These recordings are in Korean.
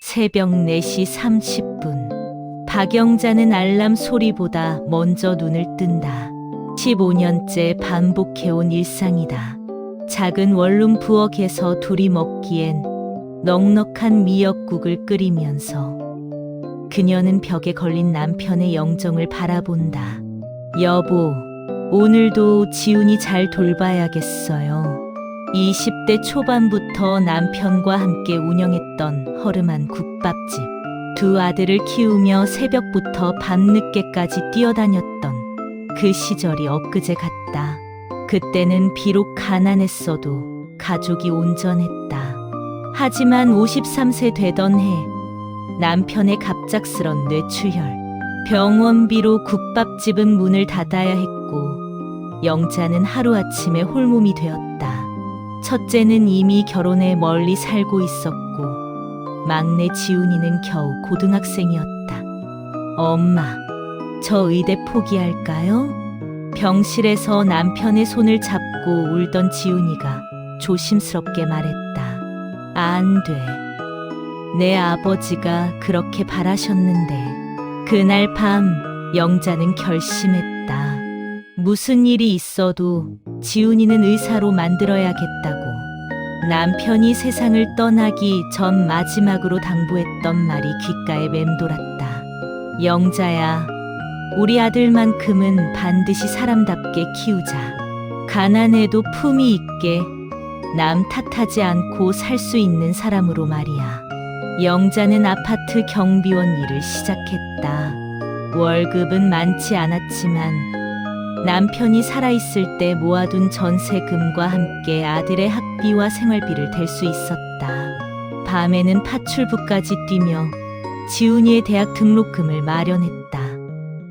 새벽 4시 30분. 박영자는 알람 소리보다 먼저 눈을 뜬다. 15년째 반복해온 일상이다. 작은 원룸 부엌에서 둘이 먹기엔 넉넉한 미역국을 끓이면서 그녀는 벽에 걸린 남편의 영정을 바라본다. 여보, 오늘도 지훈이 잘 돌봐야겠어요. 20대 초반부터 남편과 함께 운영했던 허름한 국밥집. 두 아들을 키우며 새벽부터 밤늦게까지 뛰어다녔던 그 시절이 엊그제 같다. 그때는 비록 가난했어도 가족이 온전했다. 하지만 53세 되던 해 남편의 갑작스런 뇌출혈. 병원비로 국밥집은 문을 닫아야 했고 영자는 하루아침에 홀몸이 되었다. 첫째는 이미 결혼해 멀리 살고 있었고 막내 지훈이는 겨우 고등학생이었다. 엄마, 저 의대 포기할까요? 병실에서 남편의 손을 잡고 울던 지훈이가 조심스럽게 말했다. 안 돼. 내 아버지가 그렇게 바라셨는데. 그날 밤 영자는 결심했다. 무슨 일이 있어도 지훈이는 의사로 만들어야겠다고. 남편이 세상을 떠나기 전 마지막으로 당부했던 말이 귓가에 맴돌았다. 영자야, 우리 아들만큼은 반드시 사람답게 키우자. 가난해도 품위 있게 남 탓하지 않고 살 수 있는 사람으로 말이야. 영자는 아파트 경비원 일을 시작했다. 월급은 많지 않았지만 남편이 살아있을 때 모아둔 전세금과 함께 아들의 학비와 생활비를 댈 수 있었다. 밤에는 파출부까지 뛰며 지훈이의 대학 등록금을 마련했다.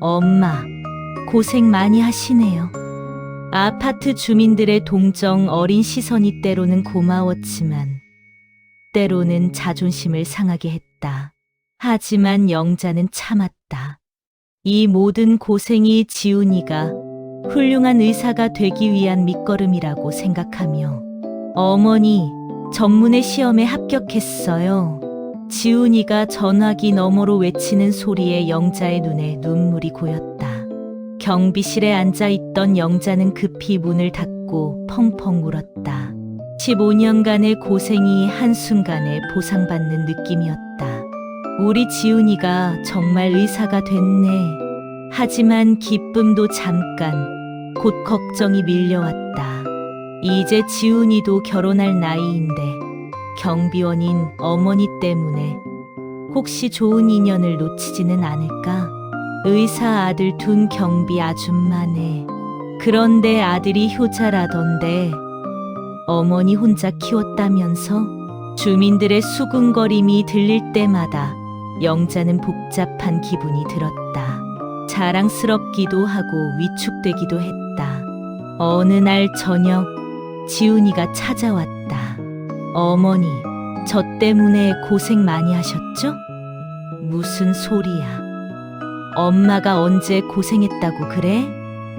엄마, 고생 많이 하시네요. 아파트 주민들의 동정 어린 시선이 때로는 고마웠지만 때로는 자존심을 상하게 했다. 하지만 영자는 참았다. 이 모든 고생이 지훈이가 훌륭한 의사가 되기 위한 밑거름이라고 생각하며 어머니 전문의 시험에 합격했어요. 지훈이가 전화기 너머로 외치는 소리에 영자의 눈에 눈물이 고였다. 경비실에 앉아 있던 영자는 급히 문을 닫고 펑펑 울었다. 15년간의 고생이 한순간에 보상받는 느낌이었다. 우리 지훈이가 정말 의사가 됐네. 하지만 기쁨도 잠깐, 곧 걱정이 밀려왔다. 이제 지훈이도 결혼할 나이인데 경비원인 어머니 때문에 혹시 좋은 인연을 놓치지는 않을까? 의사 아들 둔 경비 아줌마네. 그런데 아들이 효자라던데 어머니 혼자 키웠다면서 주민들의 수군거림이 들릴 때마다 영자는 복잡한 기분이 들었다. 자랑스럽기도 하고 위축되기도 했다. 어느 날 저녁 지훈이가 찾아왔다. 어머니, 저 때문에 고생 많이 하셨죠? 무슨 소리야. 엄마가 언제 고생했다고 그래?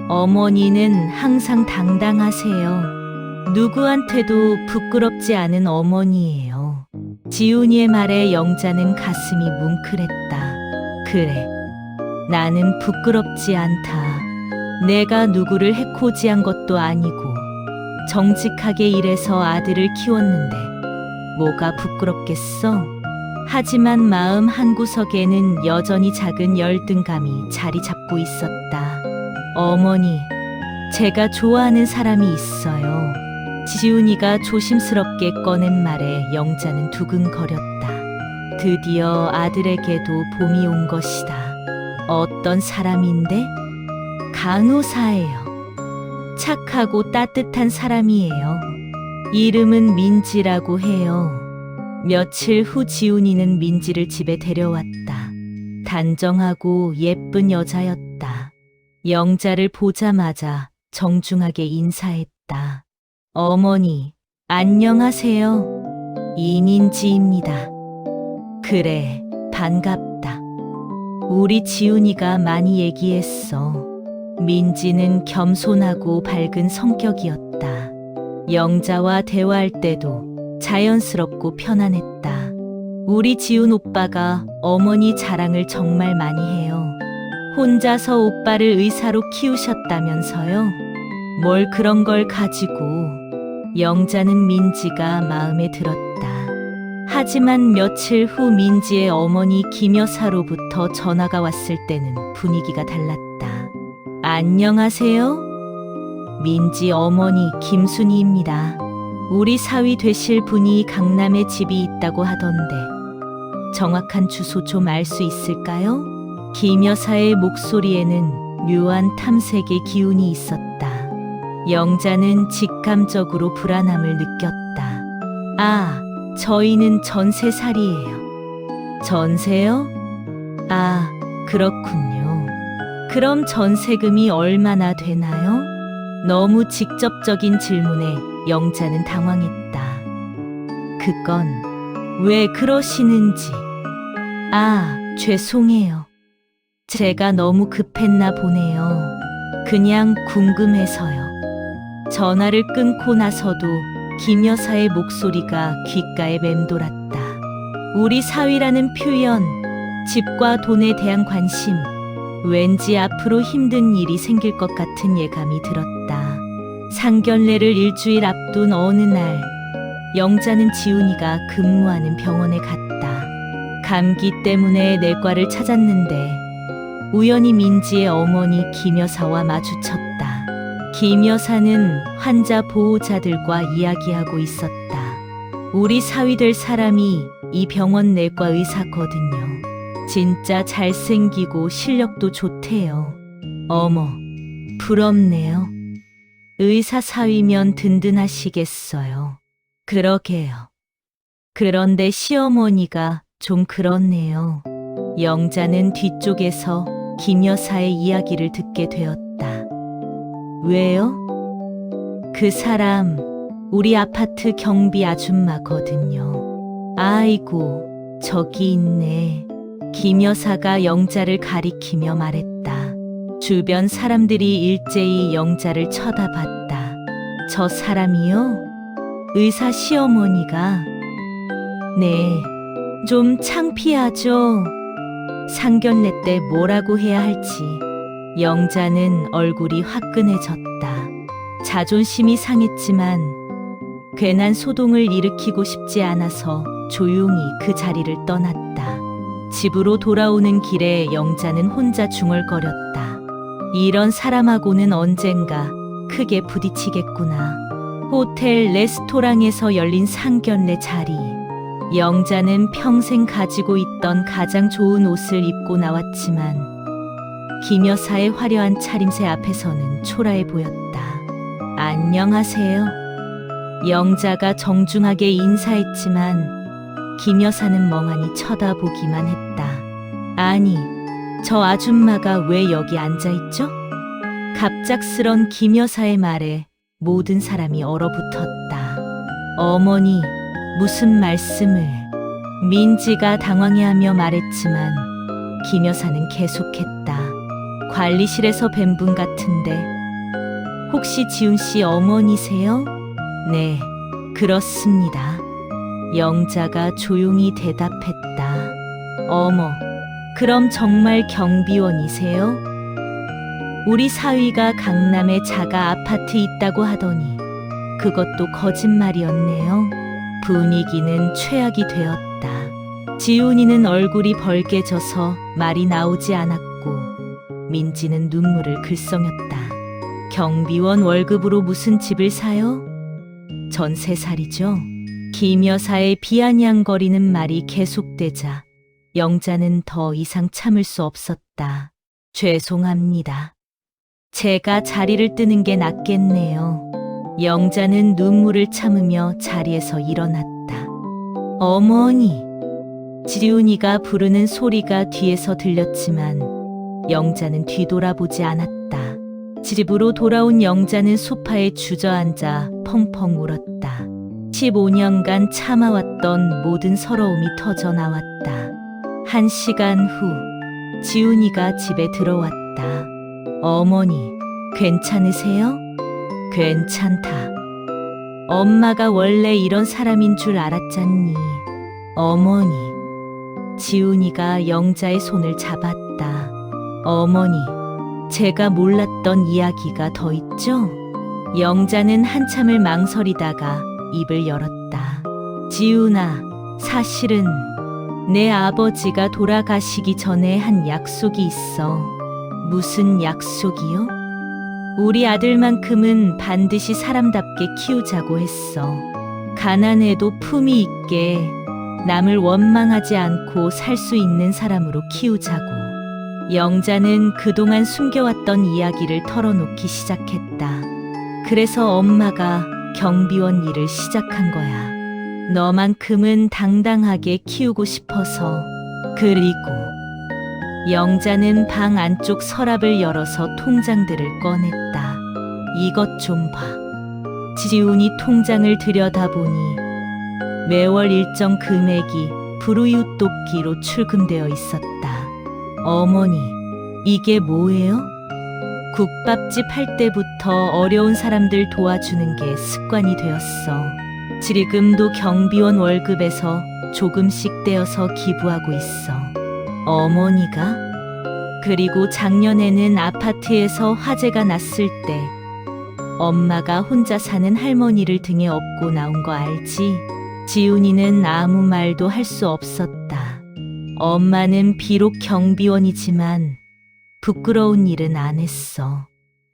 어머니는 항상 당당하세요. 누구한테도 부끄럽지 않은 어머니예요. 지훈이의 말에 영자는 가슴이 뭉클했다. 그래. 나는 부끄럽지 않다. 내가 누구를 해코지한 것도 아니고 정직하게 일해서 아들을 키웠는데 뭐가 부끄럽겠어? 하지만 마음 한구석에는 여전히 작은 열등감이 자리 잡고 있었다. 어머니, 제가 좋아하는 사람이 있어요. 지훈이가 조심스럽게 꺼낸 말에 영자는 두근거렸다. 드디어 아들에게도 봄이 온 것이다. 어떤 사람인데? 간호사예요. 착하고 따뜻한 사람이에요. 이름은 민지라고 해요. 며칠 후 지훈이는 민지를 집에 데려왔다. 단정하고 예쁜 여자였다. 영자를 보자마자 정중하게 인사했다. 어머니, 안녕하세요. 이민지입니다. 그래, 반갑다. 우리 지훈이가 많이 얘기했어. 민지는 겸손하고 밝은 성격이었다. 영자와 대화할 때도 자연스럽고 편안했다. 우리 지훈 오빠가 어머니 자랑을 정말 많이 해요. 혼자서 오빠를 의사로 키우셨다면서요? 뭘 그런 걸 가지고 영자는 민지가 마음에 들었다. 하지만 며칠 후 민지의 어머니 김여사로부터 전화가 왔을 때는 분위기가 달랐다. 안녕하세요. 민지 어머니 김순희입니다. 우리 사위 되실 분이 강남에 집이 있다고 하던데 정확한 주소 좀 알 수 있을까요? 김 여사의 목소리에는 묘한 탐색의 기운이 있었다. 영자는 직감적으로 불안함을 느꼈다. 아, 저희는 전세 살이에요. 전세요? 아, 그렇군요. 그럼 전세금이 얼마나 되나요? 너무 직접적인 질문에 영자는 당황했다. 그건 왜 그러시는지. 아, 죄송해요. 제가 너무 급했나 보네요. 그냥 궁금해서요. 전화를 끊고 나서도 김 여사의 목소리가 귓가에 맴돌았다. 우리 사위라는 표현, 집과 돈에 대한 관심, 왠지 앞으로 힘든 일이 생길 것 같은 예감이 들었다. 상견례를 일주일 앞둔 어느 날, 영자는 지훈이가 근무하는 병원에 갔다. 감기 때문에 내과를 찾았는데, 우연히 민지의 어머니 김 여사와 마주쳤다. 김 여사는 환자 보호자들과 이야기하고 있었다. 우리 사위 될 사람이 이 병원 내과 의사거든요. 진짜 잘생기고 실력도 좋대요. 어머, 부럽네요. 의사 사위면 든든하시겠어요. 그러게요. 그런데 시어머니가 좀 그렇네요. 영자는 뒤쪽에서 김 여사의 이야기를 듣게 되었다. 왜요? 그 사람, 우리 아파트 경비 아줌마거든요. 아이고, 저기 있네. 김 여사가 영자를 가리키며 말했다. 주변 사람들이 일제히 영자를 쳐다봤다. 저 사람이요? 의사 시어머니가? 네, 좀 창피하죠? 상견례 때 뭐라고 해야 할지. 영자는 얼굴이 화끈해졌다. 자존심이 상했지만 괜한 소동을 일으키고 싶지 않아서 조용히 그 자리를 떠났다. 집으로 돌아오는 길에 영자는 혼자 중얼거렸다. 이런 사람하고는 언젠가 크게 부딪히겠구나. 호텔 레스토랑에서 열린 상견례 자리. 영자는 평생 가지고 있던 가장 좋은 옷을 입고 나왔지만 김 여사의 화려한 차림새 앞에서는 초라해 보였다. 안녕하세요. 영자가 정중하게 인사했지만 김 여사는 멍하니 쳐다보기만 했다. 아니, 저 아줌마가 왜 여기 앉아 있죠? 갑작스런 김 여사의 말에 모든 사람이 얼어붙었다. 어머니, 무슨 말씀을? 민지가 당황해하며 말했지만 김 여사는 계속했다. 관리실에서 뵌 분 같은데 혹시 지훈 씨 어머니세요? 네, 그렇습니다. 영자가 조용히 대답했다. 어머, 그럼 정말 경비원이세요? 우리 사위가 강남에 자가 아파트 있다고 하더니 그것도 거짓말이었네요. 분위기는 최악이 되었다. 지훈이는 얼굴이 벌개져서 말이 나오지 않았고 민지는 눈물을 글썽였다. 경비원 월급으로 무슨 집을 사요? 전 세살이죠. 김 여사의 비아냥거리는 말이 계속되자 영자는 더 이상 참을 수 없었다. 죄송합니다. 제가 자리를 뜨는 게 낫겠네요. 영자는 눈물을 참으며 자리에서 일어났다. 어머니! 지훈이가 부르는 소리가 뒤에서 들렸지만 영자는 뒤돌아보지 않았다. 집으로 돌아온 영자는 소파에 주저앉아 펑펑 울었다. 15년간 참아왔던 모든 서러움이 터져 나왔다. 한 시간 후, 지훈이가 집에 들어왔다. 어머니, 괜찮으세요? 괜찮다. 엄마가 원래 이런 사람인 줄 알았잖니. 어머니, 지훈이가 영자의 손을 잡았다. 어머니, 제가 몰랐던 이야기가 더 있죠? 영자는 한참을 망설이다가 입을 열었다. 지훈아, 사실은 내 아버지가 돌아가시기 전에 한 약속이 있어. 무슨 약속이요? 우리 아들만큼은 반드시 사람답게 키우자고 했어. 가난해도 품위 있게 남을 원망하지 않고 살 수 있는 사람으로 키우자고. 영자는 그동안 숨겨왔던 이야기를 털어놓기 시작했다. 그래서 엄마가 경비원 일을 시작한 거야. 너만큼은 당당하게 키우고 싶어서. 그리고 영자는 방 안쪽 서랍을 열어서 통장들을 꺼냈다. 이것 좀 봐. 지훈이 통장을 들여다보니 매월 일정 금액이 불우이웃돕기로 출금되어 있었다. 어머니, 이게 뭐예요? 국밥집 할 때부터 어려운 사람들 도와주는 게 습관이 되었어. 지금도 경비원 월급에서 조금씩 떼어서 기부하고 있어. 어머니가? 그리고 작년에는 아파트에서 화재가 났을 때 엄마가 혼자 사는 할머니를 등에 업고 나온 거 알지? 지훈이는 아무 말도 할 수 없었다. 엄마는 비록 경비원이지만 부끄러운 일은 안 했어.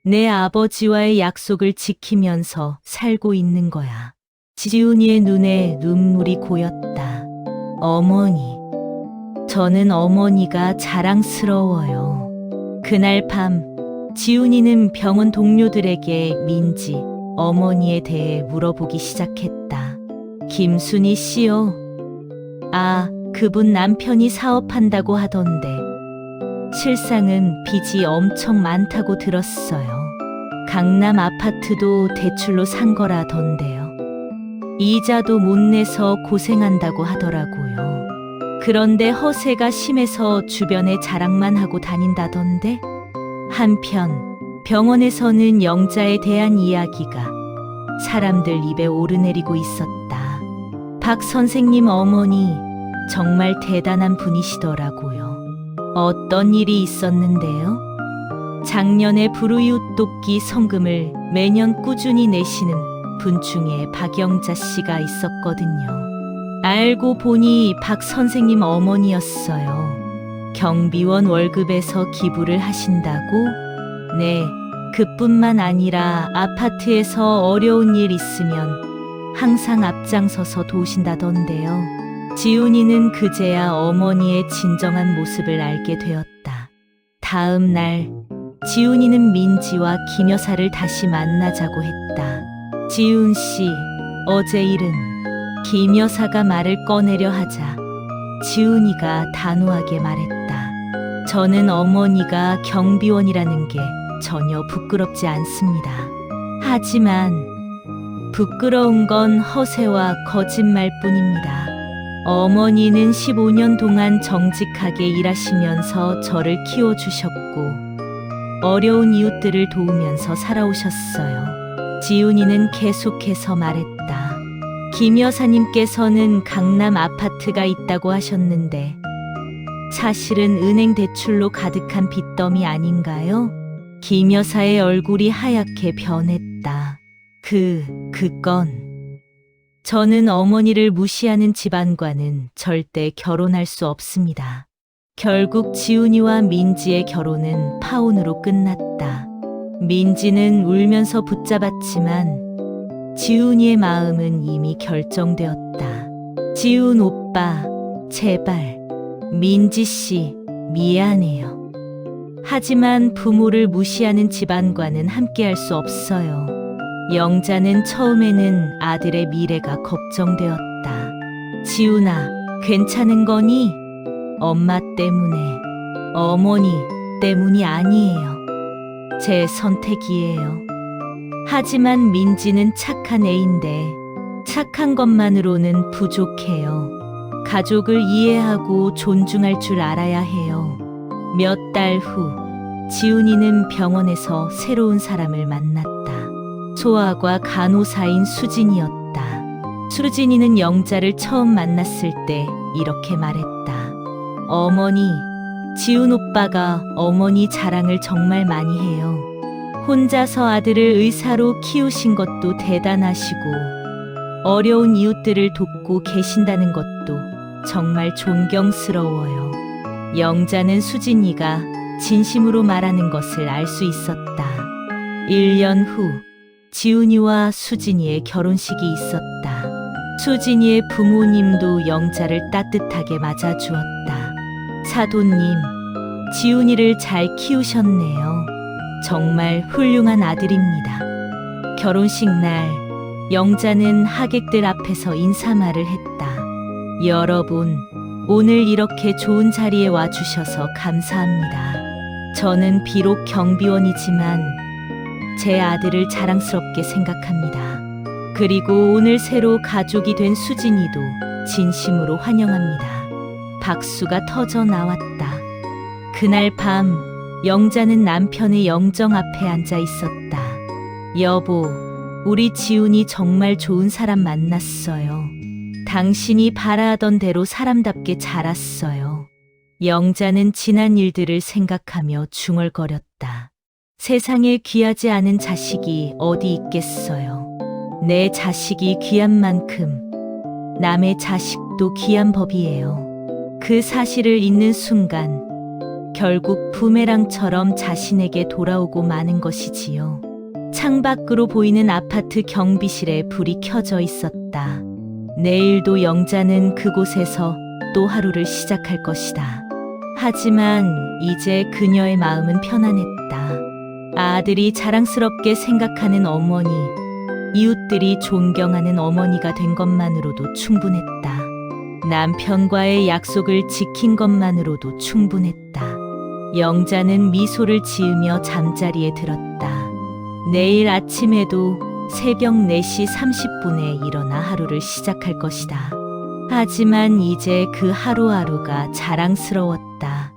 내 아버지와의 약속을 지키면서 살고 있는 거야. 지훈이의 눈에 눈물이 고였다. 어머니. 저는 어머니가 자랑스러워요. 그날 밤, 지훈이는 병원 동료들에게 민지, 어머니에 대해 물어보기 시작했다. 김순희 씨요? 아, 그분 남편이 사업한다고 하던데. 실상은 빚이 엄청 많다고 들었어요. 강남 아파트도 대출로 산 거라던데요. 이자도 못 내서 고생한다고 하더라고요. 그런데 허세가 심해서 주변에 자랑만 하고 다닌다던데? 한편 병원에서는 영자에 대한 이야기가 사람들 입에 오르내리고 있었다. 박 선생님 어머니 정말 대단한 분이시더라고요. 어떤 일이 있었는데요? 작년에 불우이웃돕기 성금을 매년 꾸준히 내시는 분 중에 박영자 씨가 있었거든요. 알고 보니 박 선생님 어머니였어요. 경비원 월급에서 기부를 하신다고? 네, 그뿐만 아니라 아파트에서 어려운 일 있으면 항상 앞장서서 도우신다던데요. 지훈이는 그제야 어머니의 진정한 모습을 알게 되었다. 다음 날, 지훈이는 민지와 김 여사를 다시 만나자고 했다. 지훈 씨, 어제 일은 김 여사가 말을 꺼내려 하자 지훈이가 단호하게 말했다. 저는 어머니가 경비원이라는 게 전혀 부끄럽지 않습니다. 하지만 부끄러운 건 허세와 거짓말 뿐입니다. 어머니는 15년 동안 정직하게 일하시면서 저를 키워주셨고, 어려운 이웃들을 도우면서 살아오셨어요. 지훈이는 계속해서 말했다. 김 여사님께서는 강남 아파트가 있다고 하셨는데, 사실은 은행 대출로 가득한 빚더미 아닌가요? 김 여사의 얼굴이 하얗게 변했다. 그, 그건. 저는 어머니를 무시하는 집안과는 절대 결혼할 수 없습니다. 결국 지훈이와 민지의 결혼은 파혼으로 끝났다. 민지는 울면서 붙잡았지만 지훈이의 마음은 이미 결정되었다. 지훈 오빠, 제발, 민지 씨, 미안해요. 하지만 부모를 무시하는 집안과는 함께할 수 없어요. 영자는 처음에는 아들의 미래가 걱정되었다. 지훈아, 괜찮은 거니? 엄마 때문에, 어머니 때문이 아니에요. 제 선택이에요. 하지만 민지는 착한 애인데, 착한 것만으로는 부족해요. 가족을 이해하고 존중할 줄 알아야 해요. 몇 달 후, 지훈이는 병원에서 새로운 사람을 만났다. 소아과 간호사인 수진이었다. 수진이는 영자를 처음 만났을 때 이렇게 말했다. 어머니, 지훈 오빠가 어머니 자랑을 정말 많이 해요. 혼자서 아들을 의사로 키우신 것도 대단하시고, 어려운 이웃들을 돕고 계신다는 것도 정말 존경스러워요. 영자는 수진이가 진심으로 말하는 것을 알 수 있었다. 1년 후, 지훈이와 수진이의 결혼식이 있었다. 수진이의 부모님도 영자를 따뜻하게 맞아주었다. 사도님, 지훈이를 잘 키우셨네요. 정말 훌륭한 아들입니다. 결혼식 날, 영자는 하객들 앞에서 인사말을 했다. 여러분, 오늘 이렇게 좋은 자리에 와주셔서 감사합니다. 저는 비록 경비원이지만 제 아들을 자랑스럽게 생각합니다. 그리고 오늘 새로 가족이 된 수진이도 진심으로 환영합니다. 박수가 터져 나왔다. 그날 밤, 영자는 남편의 영정 앞에 앉아 있었다. 여보, 우리 지훈이 정말 좋은 사람 만났어요. 당신이 바라하던 대로 사람답게 자랐어요. 영자는 지난 일들을 생각하며 중얼거렸다. 세상에 귀하지 않은 자식이 어디 있겠어요. 내 자식이 귀한 만큼 남의 자식도 귀한 법이에요. 그 사실을 잊는 순간 결국 부메랑처럼 자신에게 돌아오고 마는 것이지요. 창밖으로 보이는 아파트 경비실에 불이 켜져 있었다. 내일도 영자는 그곳에서 또 하루를 시작할 것이다. 하지만 이제 그녀의 마음은 편안했다. 아들이 자랑스럽게 생각하는 어머니, 이웃들이 존경하는 어머니가 된 것만으로도 충분했다. 남편과의 약속을 지킨 것만으로도 충분했다. 영자는 미소를 지으며 잠자리에 들었다. 내일 아침에도 새벽 4시 30분에 일어나 하루를 시작할 것이다. 하지만 이제 그 하루하루가 자랑스러웠다.